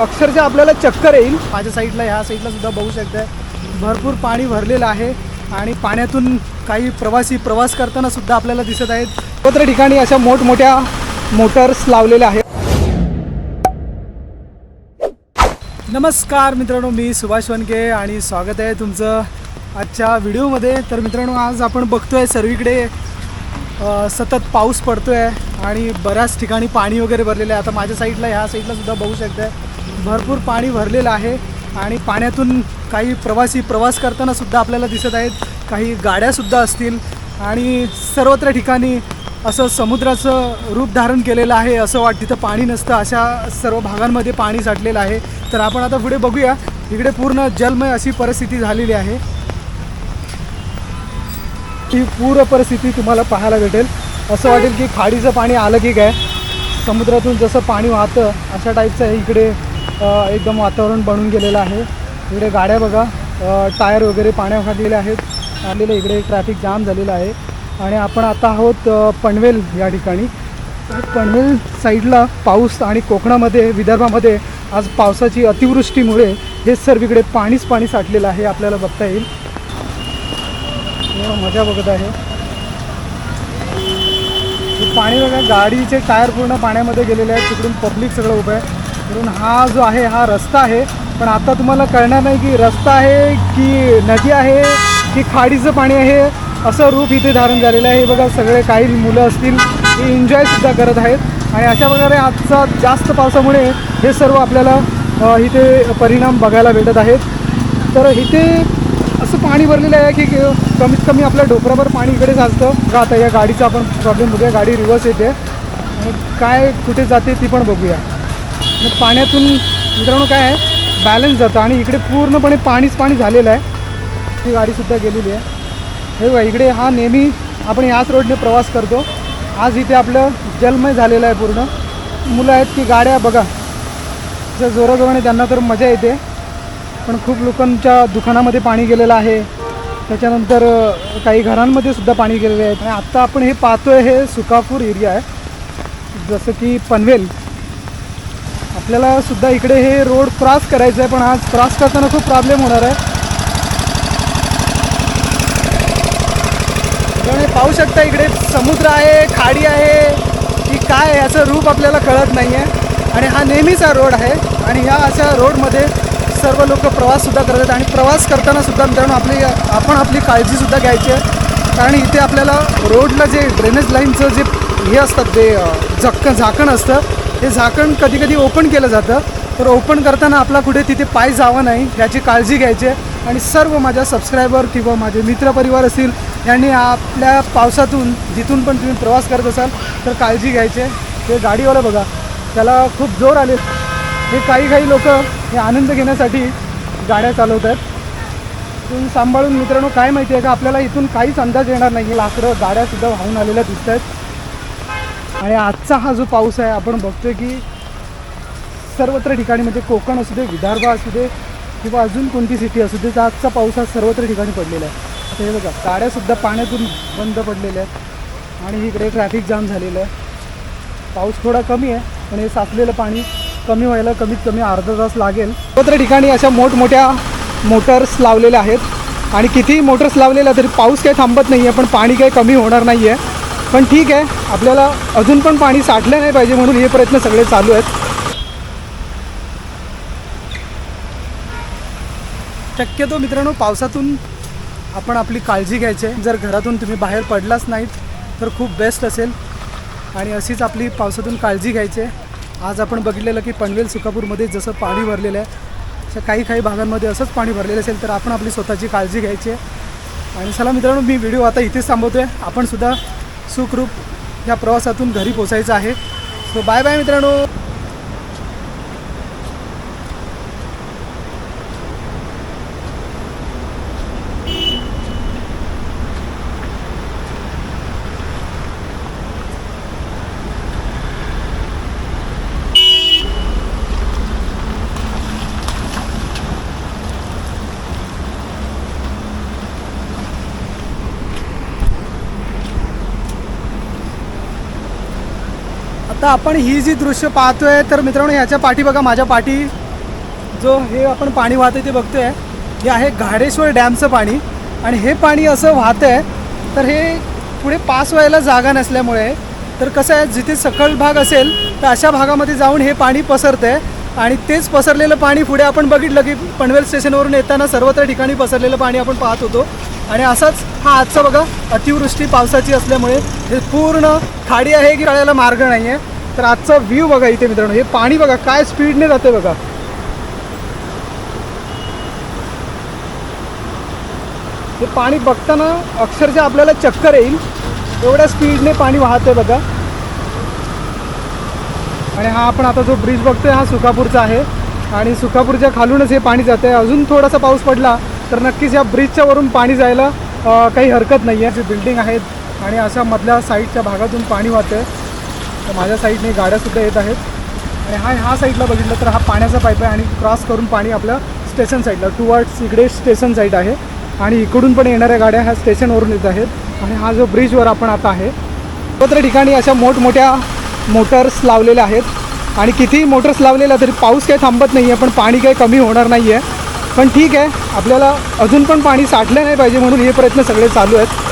अक्षरशः आपल्याला चक्कर येईल. माझ्या साईडला ह्या साईडला सुद्धा बघू शकताय. भरपूर पाणी भरलेलं आहे आणि पाण्यातून काही प्रवासी प्रवास करताना सुद्धा आपल्याला दिसत आहेत. सर्वत्र ठिकाणी अशा मोठमोठ्या मोटर्स लावलेल्या आहेत. नमस्कार मित्रांनो मी सुभाष वनके आणि स्वागत आहे तुमचं आजच्या व्हिडिओमध्ये. तर मित्रांनो आज आपण बघतोय सर्वीकडे अ, सतत पाऊस पडतो आहे आणि बऱ्याच ठिकाणी पाणी वगैरे भरलेलं आहे. आता माझ्या साईडला ह्या साईडला सुद्धा बघू शकताय. भरपूर पाणी भरलेलं आहे आणि पाण्यातून काही प्रवासी प्रवास करताना सुद्धा आपल्याला दिसत आहेत. काही गाड्यासुद्धा असतील आणि सर्वत्र ठिकाणी असं समुद्राचं रूप धारण केलेलं आहे असं वाटतं तिथं पाणी नसतं. अशा सर्व भागांमध्ये पाणी साठलेलं आहे. तर आपण आता पुढे बघूया. इकडे पूर्ण जलमय अशी परिस्थिती झालेली आहे. ही पूर परिस्थिती तुम्हाला पाहायला भेटेल. असं वाटेल की खाडीचं पाणी आलं की काय? समुद्रातून जसं पाणी वाहतं अशा टाईपचं हे इकडे एकदम वातावरण बनून गेलेलं आहे. इकडे गाड्या बघा टायर वगैरे पाण्याखाली आहेत. आलेलं इकडे ट्रॅफिक जाम झालेलं आहे. आणि आपण आता आहोत पनवेल या ठिकाणी. पनवेल साईडला पाऊस आणि कोकणामध्ये विदर्भामध्ये आज पावसाची अतिवृष्टीमुळे हे सर्वीकडे पाणीच पाणी साठलेलं आहे आपल्याला बघता येईल. मजा बघत आहे. पाणी बघा गाडीचे टायर पूर्ण पाण्यामध्ये गेलेले आहेत. तिकडून पब्लिक सगळं उभं आहे. म्हणून हा जो आहे हा रस्ता आहे. पण आता तुम्हाला कळणार नाही की रस्ता आहे की नदी आहे की खाडीचं पाणी आहे असं रूप इथे धारण झालेलं आहे. हे बघा सगळे काही मुलं असतील ते एन्जॉयसुद्धा करत आहेत. आणि अशा प्रकारे आजचा जास्त पावसामुळे हे सर्व आपल्याला इथे परिणाम बघायला भेटत आहेत. तर इथे असं पाणी भरलेलं आहे की कमीत कमी आपल्या डोकरावर पाणी इकडे साचतं आता या गाडीचा आपण प्रॉब्लेम बघूया. गाडी रिव्हर्स येते. आणि काय कुठे जाते ती पण बघूया. मग पाण्यातून मित्रांनो काय आहे. बॅलन्स जातं आणि इकडे पूर्णपणे पाणीच पाणी झालेलं आहे. ही गाडीसुद्धा गेलेली आहे. हे बघा इकडे हा नेहमी आपण याच रोडने प्रवास करतो. आज इथे आपलं जलमय झालेलं आहे पूर्ण. मुलं आहेत की गाड्या बघा. जर जोराजोराने त्यांना तर मजा येते. पण खूप लोकांच्या दुकानामध्ये पाणी गेलेलं आहे. त्याच्यानंतर काही घरांमध्ये सुद्धा पाणी गेलेलं आहे. आणि आत्ता आपण हे पाहतोय हे सुकापूर एरिया आहे. जसं की पनवेल. आपल्याला सुद्धा इकडे हे रोड क्रॉस करायचं आहे पण आज क्रॉस करताना खूप प्रॉब्लेम होणार आहे. त्यामुळे पाहू शकता इकडे समुद्र आहे खाडी आहे की काय याचं रूप आपल्याला कळत नाही आहे आणि हा नेहमीचा रोड आहे आणि ह्या अशा रोडमध्ये सर्व लोक प्रवाससुद्धा करत आहेत आणि प्रवास करताना सुद्धा मित्रांनो आपली आपण आपली काळजीसुद्धा घ्यायची आहे. कारण इथे आपल्याला रोडला जे ड्रेनेज लाईनचं जे हे असतात ते झक्क झाकण असतं हे झाकण कधी कधी ओपन केलं जातं तर ओपन करताना आपला कुठे तिथे पाय जावं नाही याची काळजी घ्यायची आहे. आणि सर्व माझ्या सबस्क्रायबर किंवा माझे मित्रपरिवार असतील यांनी आपल्या पावसातून जिथून पण तुम्ही प्रवास करत असाल तर काळजी घ्यायची ते गाडीवाला बघा त्याला खूप जोर आले. हे काही काही लोक हे आनंद घेण्यासाठी गाड्या चालवत आहेत तुम्ही सांभाळून मित्रांनो काय माहिती आहे का? आपल्याला इथून काहीच अंदाज येणार नाही. लाकडं गाड्यासुद्धा वाहून आलेल्या दिसत आहेत आणि आजचा हा जो पाऊस आहे आपण बघतोय की सर्वत्र ठिकाणी म्हणजे कोकण असू दे विदर्भ असू दे किंवा अजून कोणती सिटी असू दे तर आजचा पाऊस हा सर्वत्र ठिकाणी पडलेला आहे. आता हे बघा गाड्यासुद्धा पाण्यातून बंद पडलेल्या आहेत आणि इकडे ट्रॅफिक जाम झालेलं आहे. पाऊस थोडा कमी आहे पण हे साचलेलं पाणी कमी व्हायला कमीत कमी अर्धा तास लागेल. सर्वत्र ठिकाणी अशा मोठमोठ्या मोटर्स लावलेल्या आहेत आणि कितीही मोटर्स लावलेल्या तरी पाऊस काही थांबत नाही आहे पण पाणी काही कमी होणार नाही आहे पण ठीक आहे आपल्याला अजून पण पाणी साठलं नाही पाहिजे म्हणून हे प्रयत्न सगळे चालू आहेत. शक्यतो मित्रांनो पावसातून आपण आपली काळजी घ्यायची आहे. जर घरातून तुम्ही बाहेर पडलाच नाहीत तर खूप बेस्ट असेल. आणि अशीच आपली पावसातून काळजी घ्यायची आहे. आज आपण बघितलेलं की पनवेल सुकापूरमध्ये जसं पाणी भरलेलं आहे असं काही काही भागांमध्ये असंच पाणी भरलेलं असेल तर आपण आपली स्वतःची काळजी घ्यायची आहे. आणि चला मित्रांनो मी व्हिडिओ आता इथेच थांबवतो आहे आपणसुद्धा सुखरूप या प्रवासातून घरी पोचायचं आहे. सो बाय बाय मित्रांनो. आता आपण ही जी दृश्य पाहतोय तर मित्रांनो ह्याच्या पाठी बघा माझ्या पाठी. जो हे आपण पाणी वाहतंय ते बघतोय. हे आहे घाडेश्वर डॅमचं पाणी. आणि हे पाणी असं वाहतं आहे तर हे पुढे पास व्हायला जागा नसल्यामुळे तर कसं आहे जिथे सखल भाग असेल तर अशा भागामध्ये जाऊन हे पाणी पसरतं आहे आणि तेच पसरलेलं पाणी पुढे आपण बघितलं की पनवेल स्टेशनवरून येताना सर्वत्र ठिकाणी पसरलेलं पाणी आपण पाहत होतो. आणि असाच हा आजचा बघा अतिवृष्टी पावसाची असल्यामुळे हे पूर्ण खाडी आहे की कळायला मार्ग नाही आहे तर आजचा व्ह्यू बघा इथे मित्रांनो हे पाणी बघा काय स्पीडने जाते बघा. हे पाणी बघताना अक्षरशः आपल्याला चक्कर येईल. एवढ्या स्पीडने पाणी वाहतंय बघा. आणि हा आपण आता जो ब्रिज बघतोय हा सुखापूरचा आहे. आणि सुखापूरच्या खालूनच हे पाणी जाते अजून थोडासा पाऊस पडला तर नक्कीच या ब्रिजच्या वरून पाणी जायला काही हरकत नाही आहे जी बिल्डिंग आहेत आणि अशा मधल्या साईडच्या भागातून पाणी वाहते आहे तर माझ्या साईडने गाड्यासुद्धा येत आहेत. आणि हा ह्या साईडला बघितलं तर हा पाण्याचा पाईप आहे आणि क्रॉस करून पाणी आपल्या स्टेशन साईडला टुवर्ड्स इकडे स्टेशन साईड आहे. आणि इकडून पण येणाऱ्या गाड्या ह्या स्टेशनवरून येत आहेत. आणि हा जो ब्रिजवर आपण आता आहे सर्वत्र ठिकाणी अशा मोठमोठ्या मोटर्स लावलेल्या आहेत. आणि कितीही मोटर्स लावलेल्या तरी पाऊस काही थांबत नाही आहे पण पाणी काही कमी होणार नाही आहे पण ठीक आहे आपल्याला अजून पण पाणी साठलं नाही पाहिजे म्हणून हे प्रयत्न सगळे चालू आहेत.